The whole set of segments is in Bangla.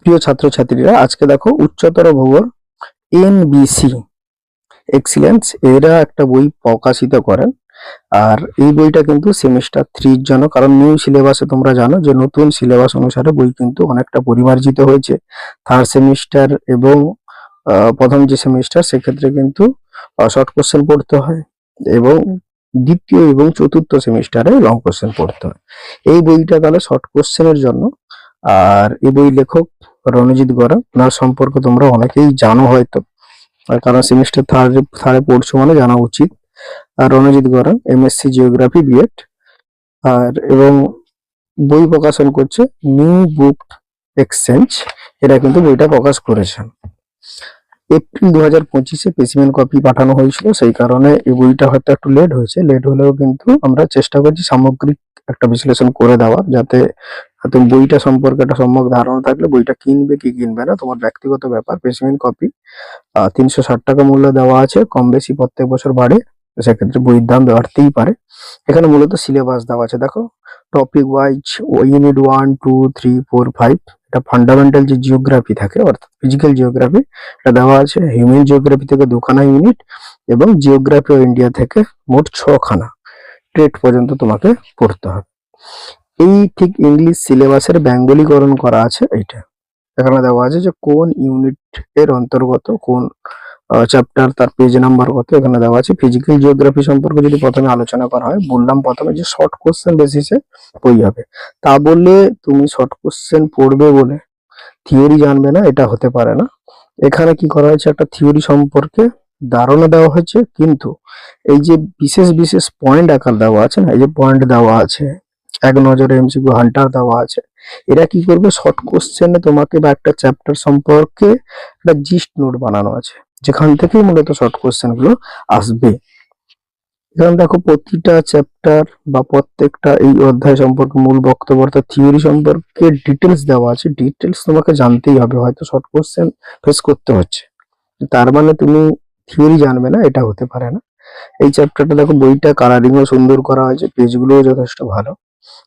প্রিয় ছাত্রছাত্রীরা, আজকে দেখো উচ্চতর ভূগোল এনবিসি এক্সিলেন্স এরা একটা বই প্রকাশিত করেন। আর এই বইটা কিন্তু সেমিস্টার থ্রির জন্য, কারণ নিউ সিলেবাসে তোমরা জানো যে নতুন সিলেবাস অনুসারে বই কিন্তু অনেকটা পরিমার্জিত হয়েছে। থার্ড সেমিস্টার এবং প্রথম যে সেমিস্টার সেক্ষেত্রে কিন্তু শর্ট কোশ্চেন পড়তে হয় এবং দ্বিতীয় এবং চতুর্থ সেমিস্টারে লং কোশ্চেন পড়তে হয়। এই বইটা তাহলে শর্ট কোশ্চেনের জন্য আর এই বই লেখক রণজিৎ গড়া। ওনার সম্পর্কে তোমরা অনেকেই জানো হয়তো, আর কারণ সেমিস্টার থার্ডে থার্ডে পড়ছো মানে জানা উচিত। আর রণজিৎ গড়া এমএসসি জিওগ্রাফি বিএড আর এবং বই প্রকাশন করছে নিউ বুক এক্সচেঞ্জ এরা কিন্তু বইটা প্রকাশ করেছেন এপ্রিল দু হাজার পঁচিশে স্পেসিমেন কপি পাঠানো হয়েছিল, সেই কারণে এই বইটা হয়তো একটু লেট হয়েছে। লেট হলেও কিন্তু আমরা চেষ্টা করছি সামগ্রিক একটা বিশ্লেষণ করে দেওয়ার, যাতে তুমি বইটা সম্পর্কে একটা সম্যক ধারণা থাকলে বইটা কিনবে, কি কিনবে না, তোমার ব্যক্তিগত ব্যাপার স্পেসিমেন কপি তিনশো ষাট টাকা মূল্য দেওয়া আছে কম বেশি প্রত্যেক বছর বাড়ে সেক্ষেত্রে বইয়ের দাম বাড়তেই পারে। এখানে মূলত সিলেবাস দেওয়া আছে। দেখো topic wise unit one two three four five এটা ফান্ডামেন্টাল যে জিওগ্রাফি থাকে, অর্থাৎ ফিজিক্যাল জিওগ্রাফি এটা দেওয়া আছে। হিউম্যান জিওগ্রাফি থেকে দুখানা ইউনিট এবং জিওগ্রাফি অফ ইন্ডিয়া থেকে মোট ছখানা। ট্রেড পর্যন্ত তোমাকে পড়তে হবে। এই ঠিক ইংলিশ সিলেবাসের বেঙ্গলিকরণ করা আছে এটা এখানে দেওয়া আছে যে কোন ইউনিট এর অন্তর্গত, কোন চ্যাপ্টার তার পেজ নাম্বার কত, এখানে দেওয়া আছে ফিজিক্যাল জিওগ্রাফি সম্পর্কে যদি প্রথমে আলোচনা করা হয়, বললাম প্রথমে যে শর্ট কোশ্চেন বেসিসে বই হবে। তা বললে তুমি শর্ট কোশ্চেন পড়বে বলে থিওরি জানবে না, এটা হতে পারে না। এখানে কি করা হয়েছে, একটা থিওরি সম্পর্কে ধারণা দেওয়া হয়েছে, কিন্তু এই যে বিশেষ বিশেষ পয়েন্ট আকার দেওয়া আছে না, এই যে পয়েন্ট দেওয়া আছে এক নজরে এমসিকিউ হান্টার দেওয়া আছে। এরা কি করবে? শর্ট কোশ্চেনে তোমাকে বা একটা চ্যাপ্টার সম্পর্কে একটা জিস্ট নোট বানানো আছে। যেখান থেকেই মূলত শর্ট কোশ্চেনগুলো আসবে। এখানে দেখো প্রতিটা চ্যাপ্টার বা প্রত্যেকটা এই অধ্যায় সম্পর্কে মূল বক্তব্য অর্থাৎ থিওরি সম্পর্কে ডিটেলস দেওয়া আছে। ডিটেলস তোমাকে জানতেই হবে, হয়তো শর্ট কোশ্চেন ফেস করতে হচ্ছে। তার মানে তুমি থিওরি জানবে না, এটা হতে পারে না। এই চ্যাপ্টারটা দেখো বইটা কালারিংও সুন্দর করা হয়েছে পেজগুলোও যথেষ্ট ভালো।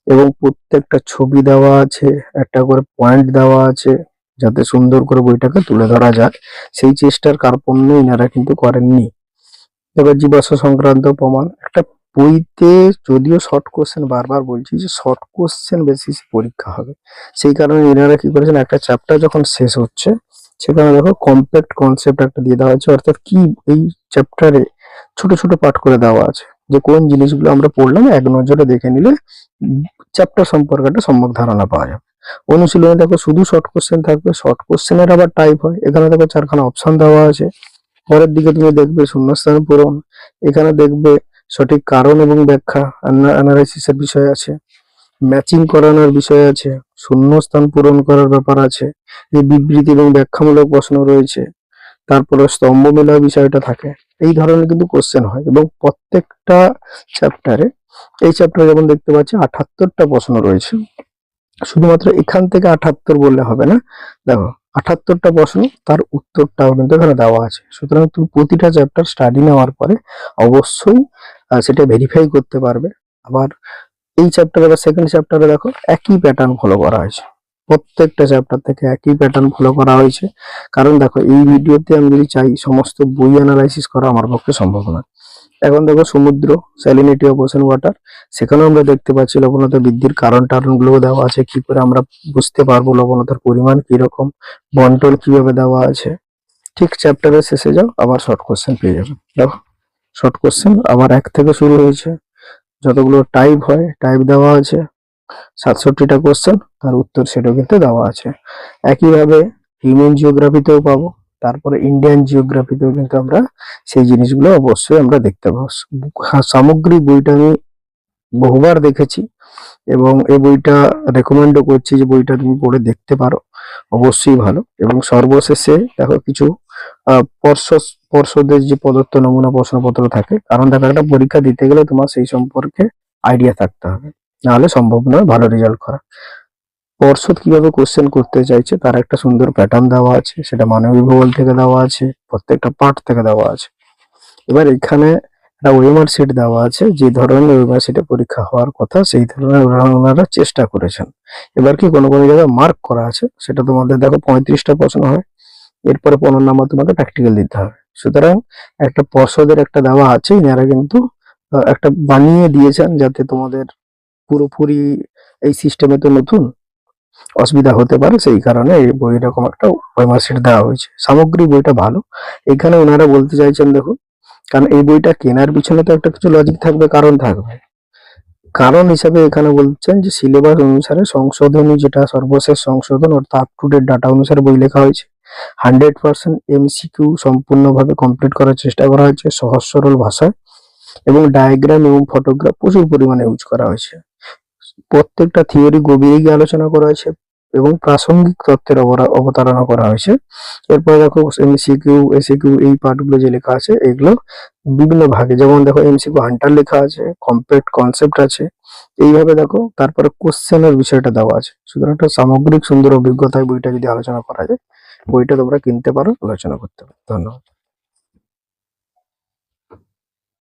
এবং প্রত্যেকটা ছবি দেওয়া আছে, একটা করে পয়েন্ট দেওয়া আছে, যাতে সুন্দর করে বইটাকে তুলে ধরা যায়। সেই চেষ্টার কার্পণ্য ইনারা কিন্তু করেননি। এবার জীবাশ্ম সংক্রান্ত প্রমাণ। একটা বইতে যদিও শর্ট কোশ্চেন বারবার বলছি যে শর্ট কোশ্চেন বেসিস পরীক্ষা হবে। সেই কারণে এনারা কি করেছেন, একটা চ্যাপ্টার যখন শেষ হচ্ছে, সেখানে দেখো কম্প্যাক্ট কনসেপ্ট একটা দিয়ে দেওয়া হয়েছে অর্থাৎ কি এই চ্যাপ্টারে ছোট ছোট পাঠ করে দেওয়া আছে। যে কোন জিনিসগুলো আমরা পড়লাম, এক নজরে দেখে নিলে চ্যাপ্টার সম্পর্কে একটা সম্যক ধারণা পাওয়া যাবে। অনুশীলনে দেখো শুধু শর্ট কোশ্চেন থাকবে শর্ট কোশ্চেনের আবার টাইপ হয়। এখানে দেখো চারখানা অপশন দেওয়া আছে। পরের দিকে তুমি দেখবে শূন্যস্থান পূরণ। এখানে দেখবে সঠিক কারণ এবং ব্যাখ্যা অ্যানালাইসিসের বিষয় আছে। ম্যাচিং করানোর বিষয় আছে। শূন্যস্থান পূরণ করার ব্যাপার আছে। যে বিবৃতি এবং ব্যাখ্যামূলক প্রশ্ন রয়েছে। তারপরে স্তম্ভ মেলা বিষয়টা থাকে। এই ধরনের কিন্তু কোশ্চেন হয় এবং প্রত্যেকটা চ্যাপ্টারে এই চ্যাপ্টারে যেমন দেখতে পাচ্ছি আঠাত্তরটা প্রশ্ন রয়েছে। শুধুমাত্র এখান থেকে আঠাত্তর বললে হবে না। দেখো আঠাত্তরটা প্রশ্ন, তার উত্তরটাও কিন্তু এখানে দেওয়া আছে। সুতরাং তুমি প্রতিটা চ্যাপ্টার স্টাডি নেওয়ার পরে অবশ্যই সেটা ভেরিফাই করতে পারবে। আবার এই চ্যাপ্টারে বা সেকেন্ড চ্যাপ্টারে দেখো, একই প্যাটার্ন ফলো করা হয়েছে। প্রত্যেকটা চ্যাপ্টার থেকে একই প্যাটার্ন ফলো করা হয়েছে। কারণ দেখো, এই ভিডিওতে আমি যদি চাই, সমস্ত বই অ্যানালাইসিস করা আমার পক্ষে সম্ভব নয়। এখন দেখো, সমুদ্র স্যালিনিটি অফ ওশান ওয়াটার সেখানেও আমরা দেখতে পাচ্ছি লবণতা বৃদ্ধির কারণ টারণগুলো দেওয়া আছে। কি করে আমরা বুঝতে পারব লবণতার পরিমাণ কীরকম? বন্টন কীভাবে দেওয়া আছে? ঠিক চ্যাপ্টারের শেষে যাও, আবার শর্ট কোশ্চেন পেয়ে যাবে। দেখো শর্ট কোশ্চেন আবার এক থেকে শুরু হয়েছে। যতগুলো টাইপ হয় টাইপ দেওয়া আছে। সাতষট্টিটা কোশ্চেন তার উত্তর সেটাও কিন্তু দেওয়া আছে। একইভাবে হিউম্যান জিওগ্রাফিতেও পাবো তারপরে ইন্ডিয়ান জিওগ্রাফিতেও কিন্তু আমরা সেই জিনিসগুলো অবশ্যই আমরা দেখতে পাবো। হ্যাঁ, সামগ্রিক বইটা আমি বহুবার দেখেছি এবং এই বইটা রেকমেন্ডও করছি যে বইটা তুমি পড়ে দেখতে পারো অবশ্যই ভালো। এবং সর্বশেষে দেখো কিছু পর্ষদ পর্ষদের যে প্রদত্ত নমুনা প্রশ্নপত্র থাকে কারণ দেখো একটা পরীক্ষা দিতে গেলে তোমার সেই সম্পর্কে আইডিয়া থাকতে হবে। নাহলে সম্ভব নয় ভালো রেজাল্ট করা। পর্ষদ কীভাবে কোশ্চেন করতে চাইছে, তার একটা সুন্দর প্যাটার্ন দেওয়া আছে, সেটা মানবিক ভূগোল থেকে দেওয়া আছে, প্রত্যেকটা পার্ট থেকে দেওয়া আছে। এবার এখানে একটা ওয়েমার সিট দেওয়া আছে, যে ধরনের ওয়েমার সিটে পরীক্ষা হওয়ার কথা, সেই ধরনের ওনারা চেষ্টা করেছেন। এবার কি কোনো কোনো জায়গায় মার্ক করা আছে, সেটা তোমাদের দেখো পঁয়ত্রিশটা প্রশ্ন হয়, এরপরে পনেরো নাম্বার তোমাকে প্র্যাকটিক্যাল দিতে হবে। সুতরাং একটা পর্ষদের একটা দেওয়া আছে এনারা কিন্তু একটা বানিয়ে দিয়েছেন যাতে তোমাদের পুরোপুরি এই সিস্টেমে তো নতুন অসুবিধা হতে পারে, সেই কারণে এই বই এরকম একটা ওয়েমার সিট দেওয়া হয়েছে। সামগ্রিক বইটা ভালো। এখানে ওনারা বলতে চাইছেন, দেখুন, কারণ এই বইটা কেনার পিছনে তো একটা কিছু লজিক থাকবে, কারণ থাকবে। কারণ হিসাবে এখানে বলছেন যে সিলেবাস অনুসারে সংশোধনী যেটা সর্বশেষ সংশোধন অর্থাৎ আপ টু ডেট ডাটা অনুসারে বই লেখা হয়েছে হান্ড্রেড পার্সেন্ট এমসিকিউ সম্পূর্ণভাবে কমপ্লিট করার চেষ্টা করা হয়েছে সহজ সরল ভাষায় এবং ডায়াগ্রাম এবং ফটোগ্রাফ প্রচুর পরিমাণে ইউজ করা হয়েছে। প্রত্যেকটা থিওরি গভীরে গিয়ে আলোচনা করা হয়েছে এবং প্রাসঙ্গিক অবরা- অবতারণা করা হয়েছে। এরপরে দেখো এমসিকিউ এসিকিউ এই পার্টগুলো যে লেখা আছে, এগুলো বিভিন্ন ভাগে। যেমন দেখো এমসিকিউ হান্টার লেখা আছে কমপ্লিট কনসেপ্ট আছে। এইভাবে দেখো তারপরে কোশ্চেনের বিষয়টা দেওয়া আছে। সুতরাং একটা সামগ্রিক সুন্দর অভিজ্ঞতায় বইটা যদি আলোচনা করা যায়, বইটা তোমরা কিনতে পারো, আলোচনা করতে পারো। ধন্যবাদ।